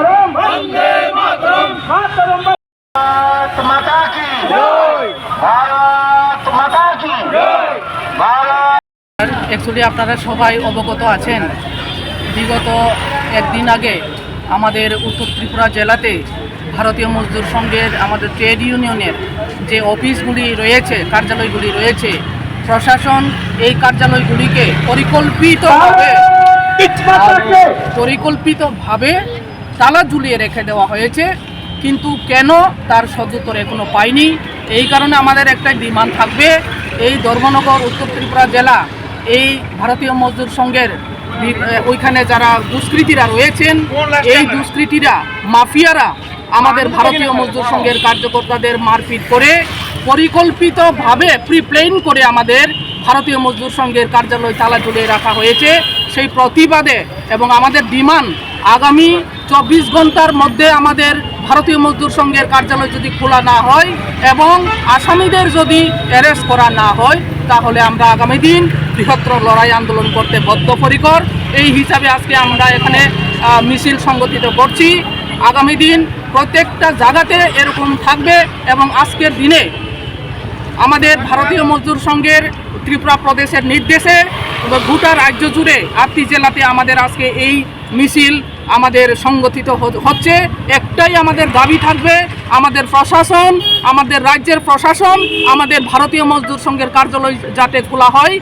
মাতরম। বন্দে মাতরম। মাতরম। ভারত মাতা কি? জয়। ভারত মাতা কি? জয়। ভারত অ্যাকচুয়ালি আপনারা সবাই অবগত আছেন। বিগত একদিন আগে আমাদের উত্তর ত্রিপুরা জেলাতে ভারতীয় মজদুর সংঘের আমাদের ট্রেড ইউনিয়নের যে অফিসগুলি রয়েছে কার্যালয়গুলি রয়েছে প্রশাসন এই কার্যালয়গুলিকে পরিকল্পিতভাবে পরিকল্পিতভাবে তালা ঝুলিয়ে রেখে দেওয়া হয়েছে, কিন্তু কেন তার সদুত্তর এখনও পাইনি? এই কারণে আমাদের একটা ডিমান্ড থাকবে, এই ধর্মনগর, উত্তর ত্রিপুরা জেলা, এই ভারতীয় মজদুর সংঘের ওইখানে যারা দুষ্কৃতীরা রয়েছেন, এই দুষ্কৃতীরা, মাফিয়ারা আমাদের ভারতীয় মজদুর সংঘের কার্যকর্তাদের মারপিট করে, পরিকল্পিতভাবে প্রিপ্লেন করে আমাদের ভারতীয় মজদুর সংঘের কার্যালয় তালা ঝুলিয়ে রাখা হয়েছে। সেই প্রতিবাদে এবং আমাদের ডিমান্ড আগামী চব্বিশ ঘণ্টার মধ্যে আমাদের ভারতীয় মজদুর সংঘের কার্যালয় যদি খোলা না হয় এবং আসামিদের যদি অ্যারেস্ট করা না হয়, তাহলে আমরা আগামী দিন বৃহত্তর লড়াই আন্দোলন করতে বদ্ধপরিকর। এই হিসাবে আজকে আমরা এখানে মিছিল সংগঠিত করছি। আগামী দিন প্রত্যেকটা জায়গাতে এরকম থাকবে এবং আজকের দিনে আমাদের ভারতীয় মজদুর সংঘের ত্রিপুরা প্রদেশের নির্দেশে গোটা রাজ্য জুড়ে আটটি জেলাতে আমাদের আজকে এই মিছিল আমাদের সংগঠিত হচ্ছে, একটাই আমাদের দাবি থাকবে, আমাদের প্রশাসন, আমাদের রাজ্যের প্রশাসন, আমাদের ভারতীয় মজদুর সংঘের কার্যালয় যাতে খোলা হয়।